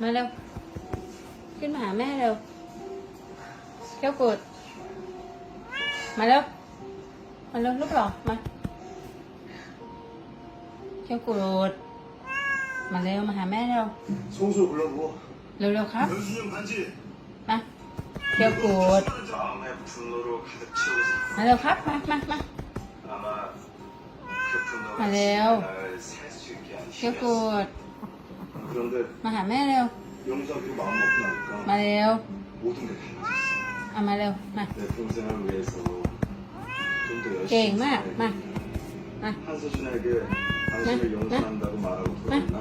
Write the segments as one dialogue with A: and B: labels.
A: มาเร็ว ขึ้นมาหาแม่เร็วเจ้ากูดมาเร็ว มาเร็วลูกหล่อมาเจ้ากูดมาเร็วมาหาแม่เร็ว
B: 송수 불러고
A: เร็วๆครับ
B: 연수증 반지
A: มาเจ้ากูด
B: 마음의 분노로 가득 채워서
A: มาเร็วครับ มามามา
B: 아마 그 분노가
A: 말해요.
B: 살수 있게 한
A: เจ้ากู
B: 힘이었어
A: ด
B: 그런데
A: มาหาแม่เร็ว
B: 영상도 마음 먹고
A: มา
B: 나니까
A: เร็ว
B: 모든 게 달라졌어
A: เอามาเร็ว มา
B: 내 동생을 위해서 좀 더 열심히
A: 깽, 마,
B: 살아야
A: 마.
B: 되겠다.
A: 마.
B: 한서준에게 당신을
A: 마,
B: 용서한다고 말하고 그랬나?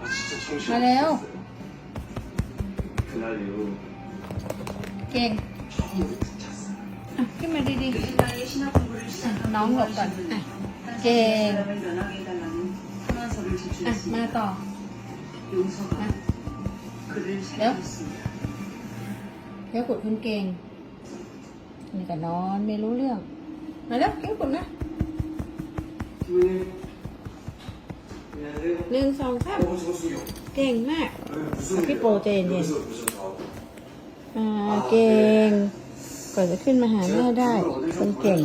B: 아 진짜 정신
A: 말해요.
B: 없었어요 그날 이후
A: เก่ง
B: 처음으로 찼어
A: อ่ะขึ้นมาดี
C: 나의 신학 공부를 시작한
A: 나온 거 없다.
C: 친구들은
A: 아,
C: 한
A: 게.
C: 사람을 면하게 해달라는 현안서를
A: ๆอ่ะ มา
C: 제출했습니다.
A: ต่อ มา
C: เดี๋ยว
A: เดี๋ยวกดคนเก่งนี่ก็นอนไม่รู้เรื่อง มาแล้วเดี๋ยวกดนะหนึ่งสองสามเก่งมากพี่
B: โปรเจนเนี่า
A: เก่งก่อนจะขึ้นมาหาแม่ได้คนเก่ง